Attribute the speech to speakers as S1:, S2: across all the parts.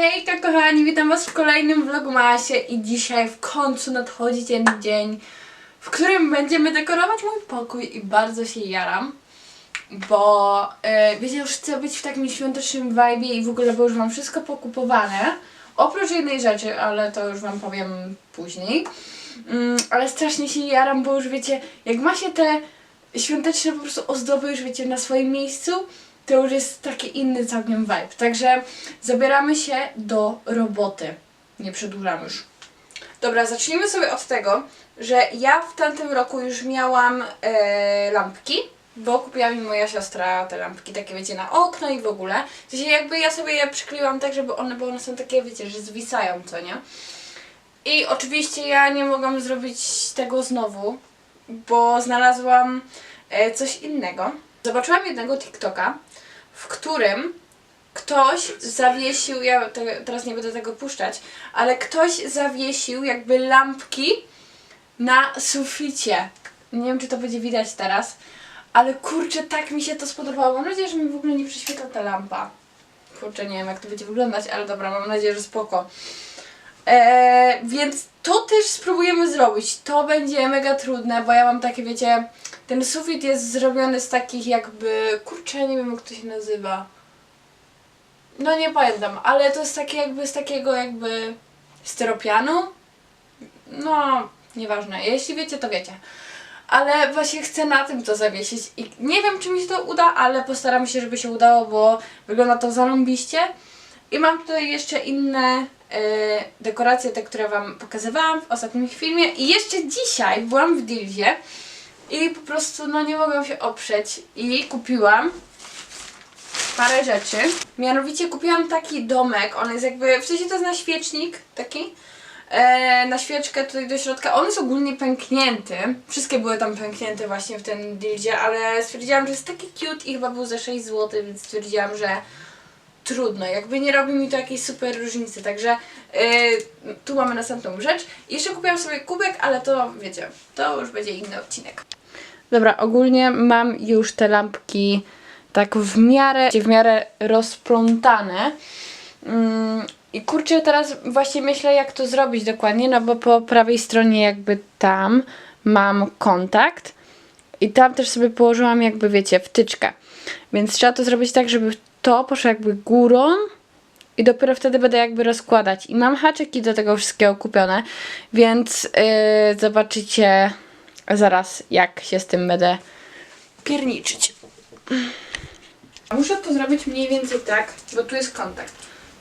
S1: Hejka kochani, witam was w kolejnym vlogmasie i dzisiaj w końcu nadchodzi ten dzień, w którym będziemy dekorować mój pokój i bardzo się jaram, bo e, wiecie, już chcę być w takim świątecznym vibe i w ogóle, bo już mam wszystko pokupowane, oprócz jednej rzeczy, ale to już wam powiem później, mm, ale strasznie się jaram, bo już wiecie, jak ma się te świąteczne po prostu ozdoby już wiecie na swoim miejscu, to już jest taki inny całkiem vibe. Także zabieramy się do roboty. Nie przedłużam już. Dobra, zacznijmy sobie od tego, że ja w tamtym roku już miałam e, lampki, bo kupiła mi moja siostra te lampki takie, wiecie, na okno i w ogóle. W sensie jakby ja sobie je przykleiłam tak, żeby one, bo one są takie, wiecie, że zwisają, co nie? I oczywiście ja nie mogłam zrobić tego znowu, bo znalazłam e, coś innego. Zobaczyłam jednego TikToka, w którym ktoś zawiesił, ja te, teraz nie będę tego puszczać, ale ktoś zawiesił jakby lampki na suficie. Nie wiem, czy to będzie widać teraz, ale kurczę, tak mi się to spodobało. Mam nadzieję, że mi w ogóle nie prześwietla ta lampa. Kurczę, nie wiem, jak to będzie wyglądać, ale dobra, mam nadzieję, że spoko. Eee, więc to też spróbujemy zrobić. To będzie mega trudne, bo ja mam takie, wiecie, ten sufit jest zrobiony z takich jakby, kurczę, nie wiem jak to się nazywa. No nie pamiętam, ale to jest takie jakby z takiego jakby styropianu. No, nieważne. Jeśli wiecie, to wiecie. Ale właśnie chcę na tym to zawiesić i nie wiem, czy mi się to uda, ale postaram się, żeby się udało, bo wygląda to zarąbiście. I mam tutaj jeszcze inne e, dekoracje, te, które Wam pokazywałam w ostatnim filmie. I jeszcze dzisiaj byłam w Dilzie i po prostu no nie mogłam się oprzeć i kupiłam parę rzeczy. Mianowicie kupiłam taki domek, on jest jakby, w sensie to jest na świecznik taki, e, na świeczkę tutaj do środka. On jest ogólnie pęknięty. Wszystkie były tam pęknięte właśnie w tym dildzie, ale stwierdziłam, że jest taki cute i chyba był za 6 zł, więc stwierdziłam, że trudno, jakby nie robi mi to jakiejś super różnicy, także yy, tu mamy następną rzecz. Jeszcze kupiłam sobie kubek, ale to wiecie, to już będzie inny odcinek. Dobra, ogólnie mam już te lampki tak w miarę, w miarę rozplątane. Mm, I kurczę, teraz właśnie myślę, jak to zrobić dokładnie, no bo po prawej stronie jakby tam mam kontakt i tam też sobie położyłam jakby, wiecie, wtyczkę. Więc trzeba to zrobić tak, żeby to poszło jakby górą i dopiero wtedy będę jakby rozkładać. I mam haczyki do tego wszystkiego kupione, więc yy, zobaczycie zaraz, jak się z tym będę pierniczyć. Muszę to zrobić mniej więcej tak, bo tu jest kontakt,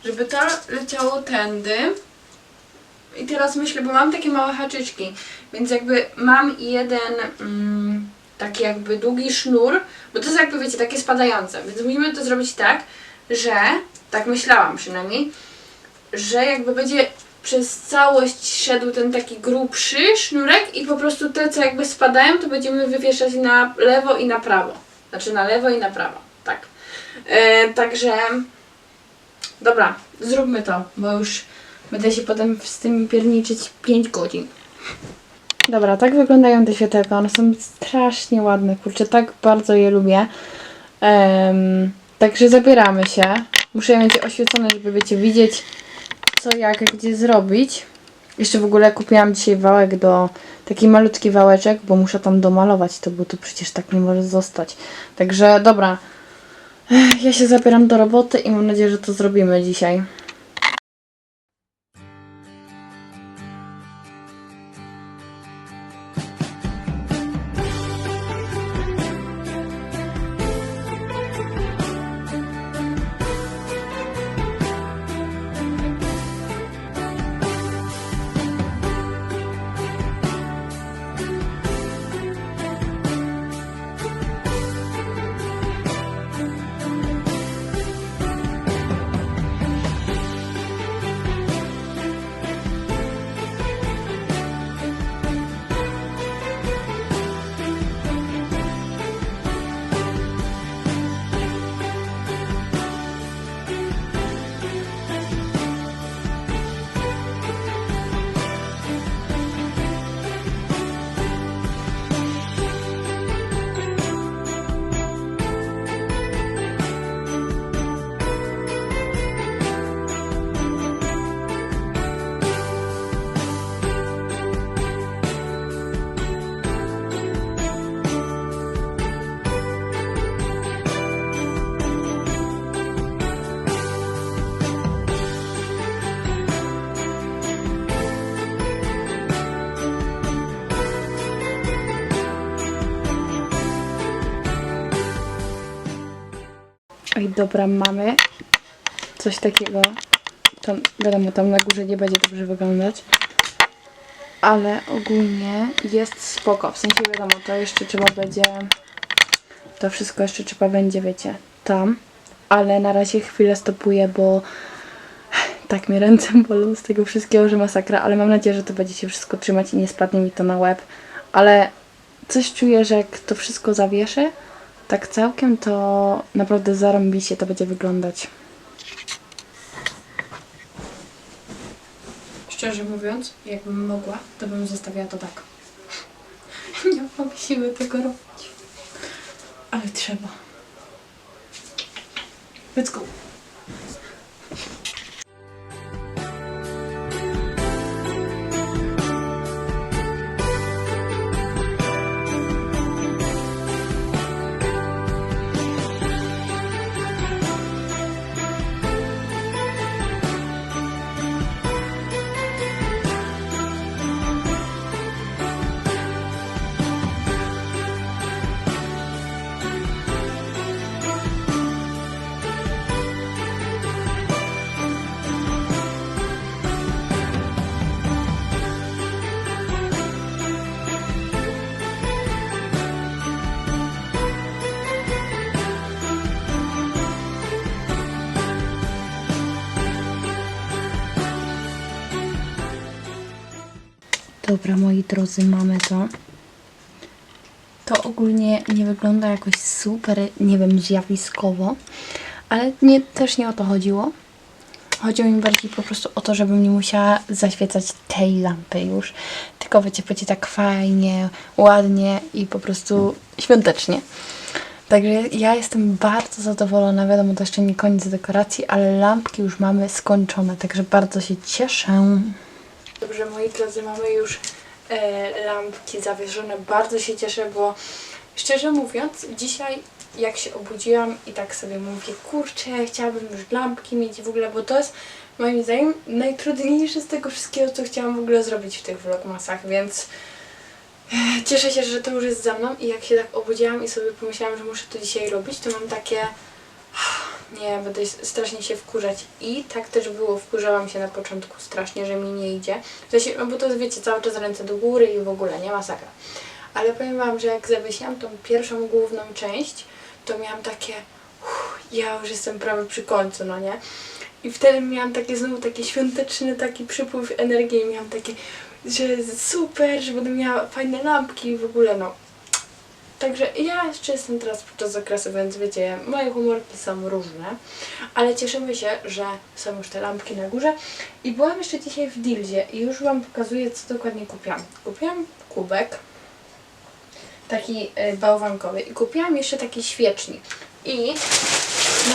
S1: żeby to leciało tędy. I teraz myślę, bo mam takie małe haczyczki, więc jakby mam jeden mm, taki jakby długi sznur, bo to jest jakby wiecie, takie spadające, więc musimy to zrobić tak, że, tak myślałam przynajmniej, że jakby będzie przez całość szedł ten taki grubszy sznurek i po prostu te, co jakby spadają, to będziemy wywieszać na lewo i na prawo. Znaczy na lewo i na prawo, tak. E, także, dobra, zróbmy to, bo już będę się potem z tym pierniczyć 5 godzin. Dobra, tak wyglądają te światełka. One są strasznie ładne, kurczę, tak bardzo je lubię. Em, także zabieramy się. Muszę je mieć oświecone, żeby wiecie, widzieć co, jak, gdzie zrobić. Jeszcze w ogóle kupiłam dzisiaj wałek do, taki malutki wałeczek, bo muszę tam domalować to, bo tu przecież tak nie może zostać. Także dobra, ja się zabieram do roboty i mam nadzieję, że to zrobimy dzisiaj. Dobra, mamy coś takiego. Tam, wiadomo, tam na górze nie będzie dobrze wyglądać. Ale ogólnie jest spoko. W sensie wiadomo, to jeszcze trzeba będzie. To wszystko jeszcze trzeba będzie, wiecie, tam. Ale na razie chwilę stopuję, bo tak mnie ręce bolą z tego wszystkiego, że masakra. Ale mam nadzieję, że to będzie się wszystko trzymać i nie spadnie mi to na łeb. Ale coś czuję, że jak to wszystko zawieszę, tak całkiem to naprawdę zarąbiście to będzie wyglądać. Szczerze mówiąc, jakbym mogła, to bym zostawiła to tak. Nie mam siły tego robić. Ale trzeba. Let's go. Dobra, moi drodzy, mamy to. To ogólnie nie wygląda jakoś super, nie wiem, zjawiskowo, ale nie, też nie o to chodziło. Chodziło mi bardziej po prostu o to, żebym nie musiała zaświecać tej lampy już. Tylko wiecie, będzie tak fajnie, ładnie i po prostu świątecznie. Także ja jestem bardzo zadowolona. Wiadomo, to jeszcze nie koniec dekoracji, ale lampki już mamy skończone, także bardzo się cieszę. Dobrze, moi drodzy, mamy już e, lampki zawieszone. Bardzo się cieszę, bo szczerze mówiąc, dzisiaj jak się obudziłam i tak sobie mówię, kurczę, chciałabym już lampki mieć w ogóle, bo to jest moim zdaniem najtrudniejsze z tego wszystkiego, co chciałam w ogóle zrobić w tych vlogmasach, więc e, cieszę się, że to już jest za mną i jak się tak obudziłam i sobie pomyślałam, że muszę to dzisiaj robić, to mam takie nie, będę strasznie się wkurzać. I tak też było, wkurzałam się na początku strasznie, że mi nie idzie. Sensie, no bo to wiecie, cały czas ręce do góry i w ogóle, nie masakra. Ale powiem Wam, że jak zawiesiłam tą pierwszą główną część, to miałam takie, uff, ja już jestem prawie przy końcu, no nie? I wtedy miałam takie znowu taki świąteczny taki przypływ energii i miałam takie, że super, że będę miała fajne lampki i w ogóle, no. Także ja jeszcze jestem teraz podczas okresu, więc wiecie, moje humorki są różne, ale cieszymy się, że są już te lampki na górze. I byłam jeszcze dzisiaj w Dilzie i już Wam pokazuję, co dokładnie kupiłam. Kupiłam kubek, taki y, bałwankowy i kupiłam jeszcze taki świecznik. I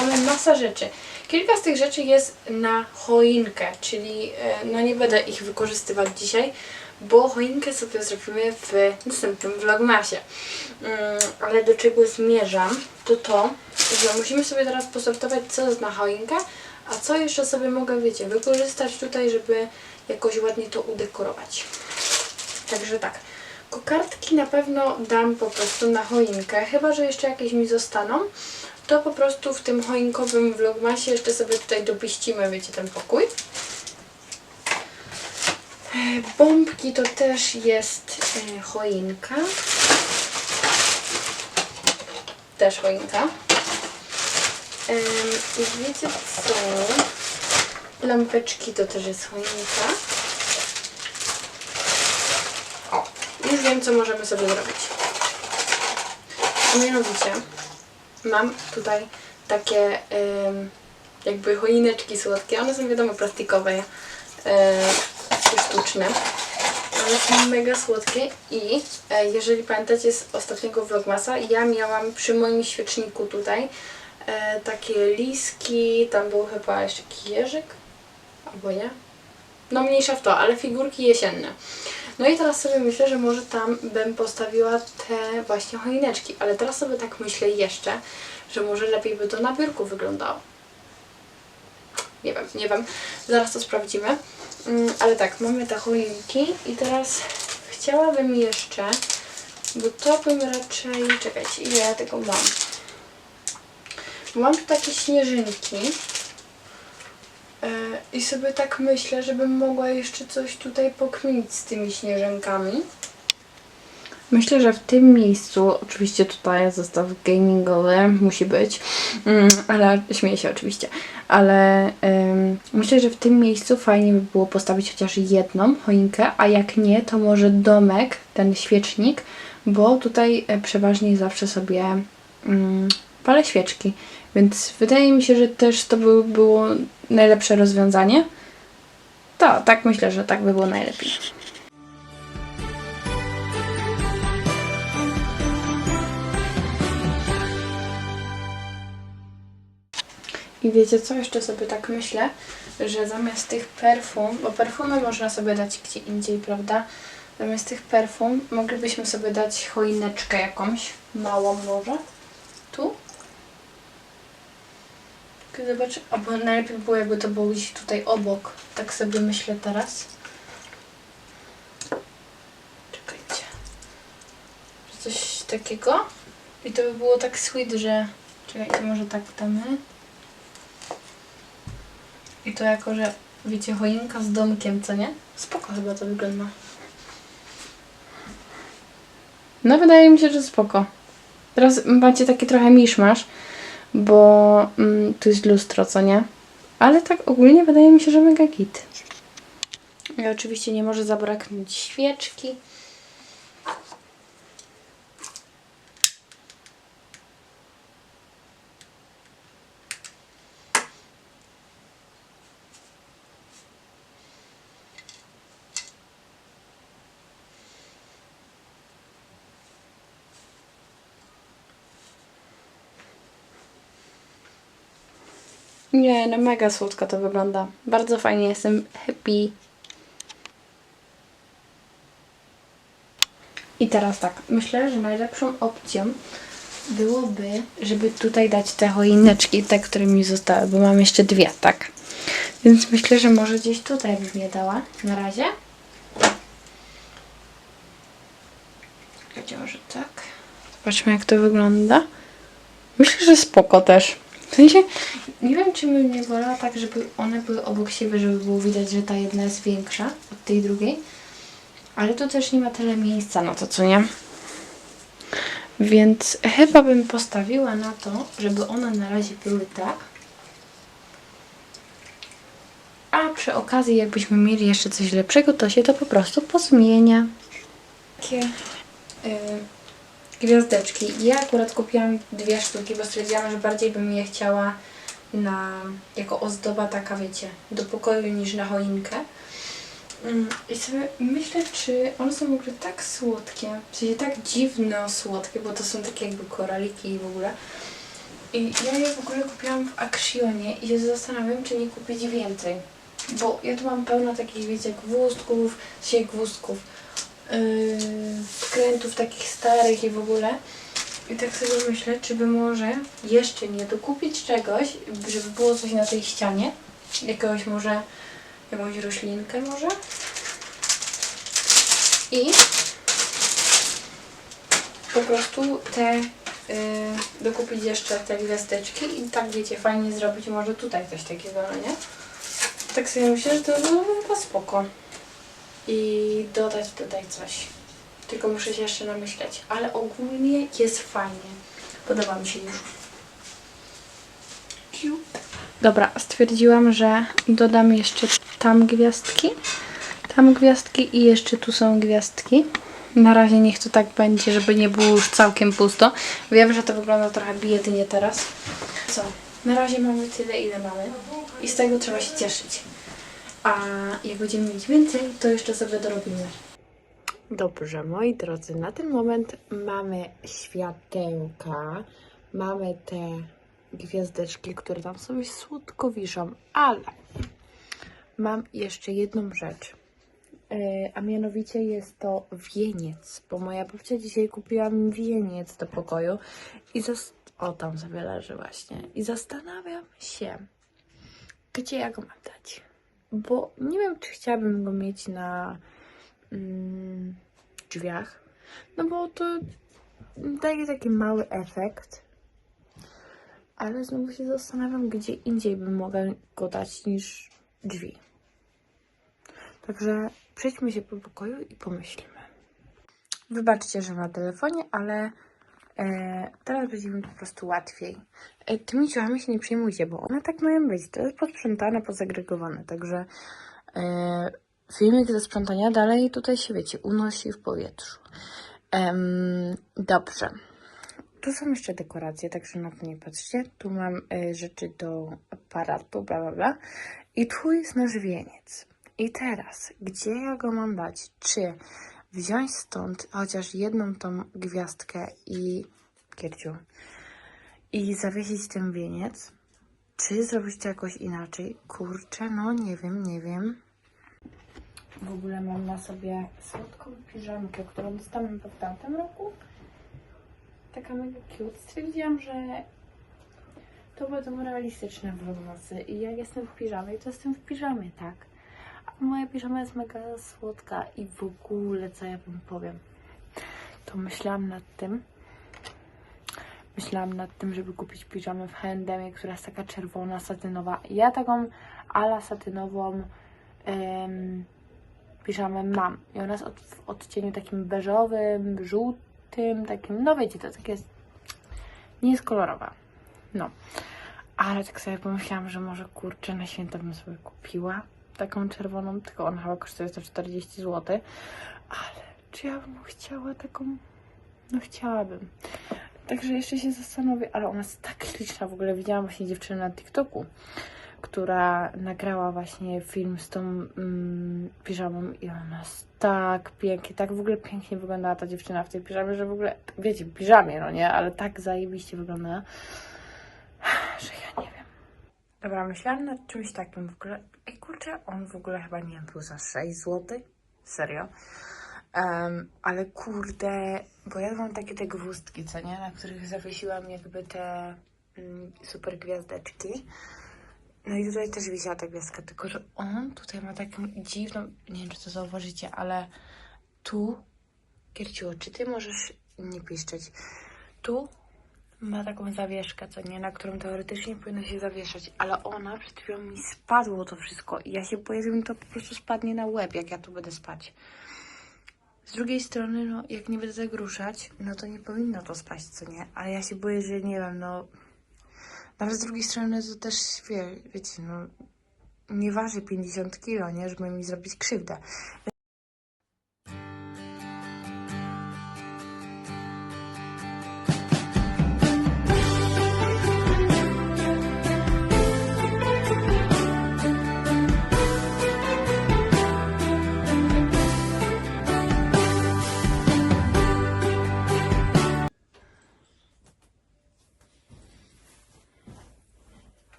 S1: mamy masa rzeczy. Kilka z tych rzeczy jest na choinkę, czyli y, no nie będę ich wykorzystywać dzisiaj, bo choinkę sobie zrobimy w następnym vlogmasie. Mm, ale do czego zmierzam, to to, że musimy sobie teraz posortować, co jest na choinkę, a co jeszcze sobie mogę, wiecie, wykorzystać tutaj, żeby jakoś ładnie to udekorować. Także tak, kokardki na pewno dam po prostu na choinkę, chyba, że jeszcze jakieś mi zostaną, to po prostu w tym choinkowym vlogmasie jeszcze sobie tutaj dopiścimy, wiecie, ten pokój. Bombki to też jest e, choinka. Też choinka. I wiecie co? Lampeczki to też jest choinka. O, już wiem co możemy sobie zrobić. Mianowicie mam tutaj takie jakby choineczki słodkie. One są wiadomo plastikowe. Sztuczne. One są mega słodkie i e, jeżeli pamiętacie z ostatniego vlogmasa, ja miałam przy moim świeczniku tutaj e, takie liski, tam był chyba jeszcze jeżyk, albo nie? No mniejsza w to, ale figurki jesienne. No i teraz sobie myślę, że może tam bym postawiła te właśnie choineczki, ale teraz sobie tak myślę jeszcze, że może lepiej by to na biurku wyglądało. Nie wiem, nie wiem. Zaraz to sprawdzimy. Mm, ale tak, mamy te choinki i teraz chciałabym jeszcze, bo to bym raczej... Czekajcie, ile ja tego mam? Mam tu takie śnieżynki. E, I sobie tak myślę, żebym mogła jeszcze coś tutaj pokminić z tymi śnieżynkami. Myślę, że w tym miejscu, oczywiście tutaj zestaw gamingowy musi być, mm, ale śmieję się oczywiście, ale ym, myślę, że w tym miejscu fajnie by było postawić chociaż jedną choinkę, a jak nie, to może domek, ten świecznik, bo tutaj e, przeważnie zawsze sobie mm, palę świeczki, więc wydaje mi się, że też to by było najlepsze rozwiązanie. To, tak myślę, że tak by było najlepiej. I wiecie co, jeszcze sobie tak myślę, że zamiast tych perfum, bo perfumy można sobie dać gdzie indziej, prawda? Zamiast tych perfum moglibyśmy sobie dać choineczkę jakąś, małą może. Tu. Tylko Zobacz, albo najlepiej było jakby to było gdzieś tutaj obok. Tak sobie myślę teraz. Czekajcie. Coś takiego. I to by było tak sweet, że... Czekajcie, może tak damy. I to jako, że wiecie, choinka z domkiem, co nie? Spoko chyba to wygląda. No wydaje mi się, że spoko. Teraz macie taki trochę miszmasz, bo mm, tu jest lustro, co nie? Ale tak ogólnie wydaje mi się, że mega git. I oczywiście nie może zabraknąć świeczki. Nie, no mega słodko to wygląda. Bardzo fajnie, jestem happy. I teraz tak, myślę, że najlepszą opcją byłoby, żeby tutaj dać te choineczki, te, które mi zostały, bo mam jeszcze dwie, tak? Więc myślę, że może gdzieś tutaj bym je dała na razie. Czekajcie, może tak. Zobaczmy, jak to wygląda. Myślę, że spoko też. W sensie, nie wiem, czy bym nie wolała tak, żeby one były obok siebie, żeby było widać, że ta jedna jest większa od tej drugiej. Ale tu też nie ma tyle miejsca na to, co nie? Więc chyba bym postawiła na to, żeby one na razie były tak. A przy okazji, jakbyśmy mieli jeszcze coś lepszego, to się to po prostu pozmienia. Takie y, gwiazdeczki. Ja akurat kupiłam dwie sztuki, bo stwierdziłam, że bardziej bym je chciała na, jako ozdoba taka, wiecie, do pokoju niż na choinkę. Mm, I sobie myślę, czy one są w ogóle tak słodkie, w sensie tak dziwno słodkie, bo to są takie jakby koraliki i w ogóle. I ja je w ogóle kupiłam w Actionie i się zastanawiam, czy nie kupić więcej. Bo ja tu mam pełno takich, wiecie, gwózdków, sensie gwózdków, wkrętów takich starych i w ogóle. I tak sobie myślę, czy by może jeszcze nie dokupić czegoś, żeby było coś na tej ścianie. Jakiegoś może, jakąś roślinkę może. I po prostu te, y, dokupić jeszcze te gwiazdeczki i tak wiecie, fajnie zrobić może tutaj coś takiego, no nie? Tak sobie myślę, że to byłoby chyba spoko. I dodać tutaj coś. Tylko muszę się jeszcze namyśleć. Ale ogólnie jest fajnie. Podoba mi się już. Dobra, stwierdziłam, że dodam jeszcze tam gwiazdki. Tam gwiazdki i jeszcze tu są gwiazdki. Na razie niech to tak będzie, żeby nie było już całkiem pusto. Wiem, że to wygląda trochę biednie teraz. Co? Na razie mamy tyle, ile mamy. I z tego trzeba się cieszyć. A jak będziemy mieć więcej, to jeszcze sobie dorobimy. Dobrze, moi drodzy, na ten moment mamy światełka, mamy te gwiazdeczki, które tam sobie słodko wiszą, ale mam jeszcze jedną rzecz. E, A mianowicie jest to wieniec, bo moja babcia dzisiaj kupiła mi wieniec do pokoju i o tam sobie leży właśnie i zastanawiam się, gdzie ja go mam dać, bo nie wiem, czy chciałabym go mieć na mm, drzwiach, no bo to daje taki mały efekt. ale znowu się zastanawiam, gdzie indziej bym mogła go dać niż drzwi. Także przejdźmy się po pokoju i pomyślimy. Wybaczcie, że na telefonie, ale teraz będzie mi po prostu łatwiej. E, tymi ciuchami się nie przejmujcie, bo one tak mają być. To jest posprzątane, pozagregowane, także e, filmik ze sprzątania dalej tutaj się, wiecie, unosi w powietrzu. Dobrze. Tu są jeszcze dekoracje, także na to nie patrzcie. Tu mam e, rzeczy do aparatu, bla bla bla. I tu jest nasz wieniec. I teraz, gdzie ja go mam dać? Czy wziąć stąd chociaż jedną tą gwiazdkę i kierciu i zawiesić ten wieniec? Czy zrobić to jakoś inaczej? Kurczę, no nie wiem, nie wiem. W ogóle mam na sobie słodką piżamkę, którą dostałam w tamtym roku. Taka mega cute. Stwierdziłam, że to będą realistyczne vlogmasy i jak jestem w piżamie, to jestem w piżamie, tak? Moja piżama jest mega słodka i w ogóle, co ja wam powiem, to myślałam nad tym, myślałam nad tym, żeby kupić piżamę w H&M, która jest taka czerwona, satynowa. Ja taką ala satynową em, piżamę mam i ona jest od, w odcieniu takim beżowym, żółtym, takim, no wiecie, to takie jest, nie jest kolorowa. No, ale tak sobie pomyślałam, że może kurczę na święta bym sobie kupiła taką czerwoną, tylko ona chyba kosztuje 140 zł. Ale czy ja bym chciała taką? No chciałabym. Także jeszcze się zastanowię, ale ona jest tak śliczna. W ogóle widziałam właśnie dziewczynę na TikToku, która nagrała właśnie film z tą mm, piżamą i ona jest tak pięknie, tak w ogóle pięknie wyglądała ta dziewczyna w tej piżamie, że w ogóle, wiecie, piżamie, no nie? Ale tak zajebiście wyglądała, że ja. Dobra, myślałam nad czymś takim w ogóle. Ej, kurczę, on w ogóle chyba nie był za 6 zł. Serio. Em, ale kurde, bo ja mam takie te gwózdki, co nie? Na których zawiesiłam jakby te mm, super gwiazdeczki. No i tutaj też wisiała ta gwiazdka, tylko że on tutaj ma taką dziwną, nie wiem czy to zauważycie, ale tu, Kierciu, czy ty możesz nie piszczeć? Tu ma taką zawieszkę, co nie, na którą teoretycznie powinno się zawieszać, ale ona przed chwilą mi spadło to wszystko i ja się boję, że mi to po prostu spadnie na łeb, jak ja tu będę spać. Z drugiej strony, no, jak nie będę tak ruszać, no to nie powinno to spaść, co nie, ale ja się boję, że nie wiem, no, nawet z drugiej strony to też, wie, wiecie, no, nie waży 50 kilo, nie, żeby mi zrobić krzywdę.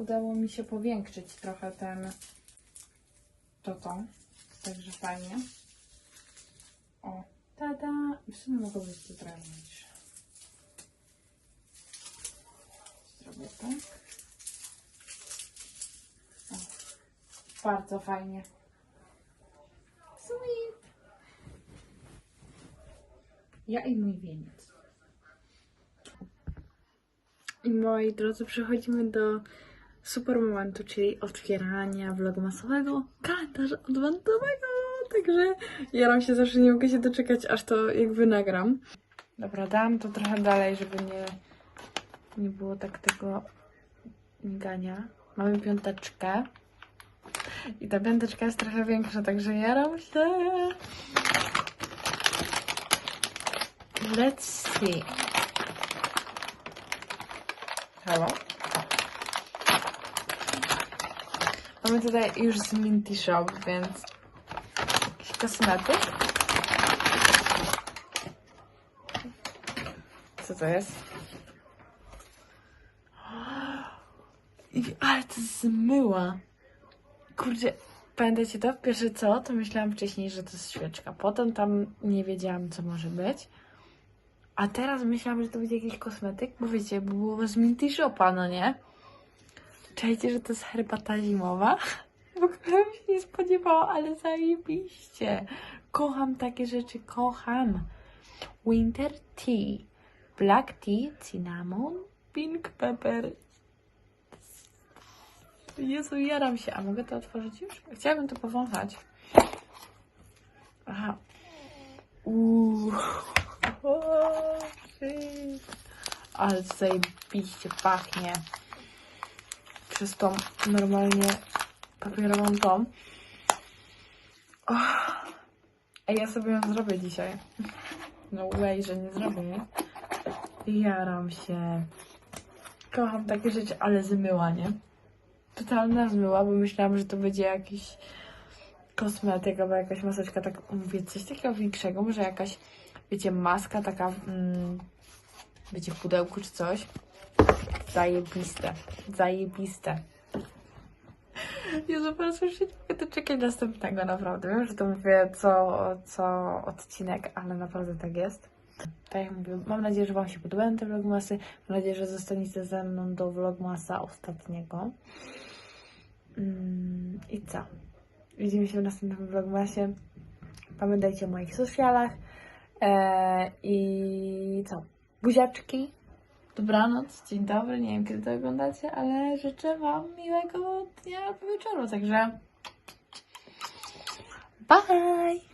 S1: Udało mi się powiększyć trochę ten to to, także fajnie. O, tada! W sumie mogło być trochę mniejsze. Zrobię tak. O, bardzo fajnie. Sweet! Ja i mój wieniec. I moi drodzy, przechodzimy do super momentu, czyli otwierania vlogmasowego kalendarza adwentowego. Także jaram się zawsze, nie mogę się doczekać, aż to jakby nagram. Dobra, dałam to trochę dalej, żeby nie, nie było tak tego migania. Mamy piąteczkę. I ta piąteczka jest trochę większa, także jaram się. Let's see. Halo? Mamy tutaj już z Minty Shop, więc jakiś kosmetyk. Co to jest? Ale to zmyła. Kurde, pamiętacie to? Pierwsze co, to myślałam wcześniej, że to jest świeczka. Potem tam nie wiedziałam, co może być. A teraz myślałam, że to będzie jakiś kosmetyk, bo wiecie, było z Minty Shopa, no nie? Czajcie, że to jest herbata zimowa? W ogóle bym się nie spodziewała, ale zajebiście. Kocham takie rzeczy, kocham. Winter tea, black tea, cinnamon, Pink pepper. Jezu, jaram się. A mogę to otworzyć już? Chciałabym to powąchać. Aha. Uuu. Ale zajebiście pachnie. Przez tą normalnie papierową tą. Oh. Ja sobie ją zrobię dzisiaj. No way, że nie zrobię? Jaram się. Kocham takie rzeczy, ale zmyła, nie? Totalna zmyła, bo myślałam, że to będzie jakiś kosmetyk albo jakaś maseczka, tak mówię, coś takiego większego, może jakaś, wiecie, maska taka, mm, wiecie, w pudełku czy coś. Zajebiste, zajebiste. Jezu, po prostu już nie mogę doczekać następnego, naprawdę. Wiem, że to mówię co, co odcinek, ale naprawdę tak jest. Tak jak mówię, mam nadzieję, że Wam się podobają te vlogmasy. Mam nadzieję, że zostaniecie ze mną do vlogmasa ostatniego. Mm, I co? Widzimy się w następnym vlogmasie. Pamiętajcie o moich socialach. Eee, I co? Buziaczki. Dobranoc, dzień dobry. Nie wiem, kiedy to oglądacie, ale życzę Wam miłego dnia albo wieczoru. Także bye!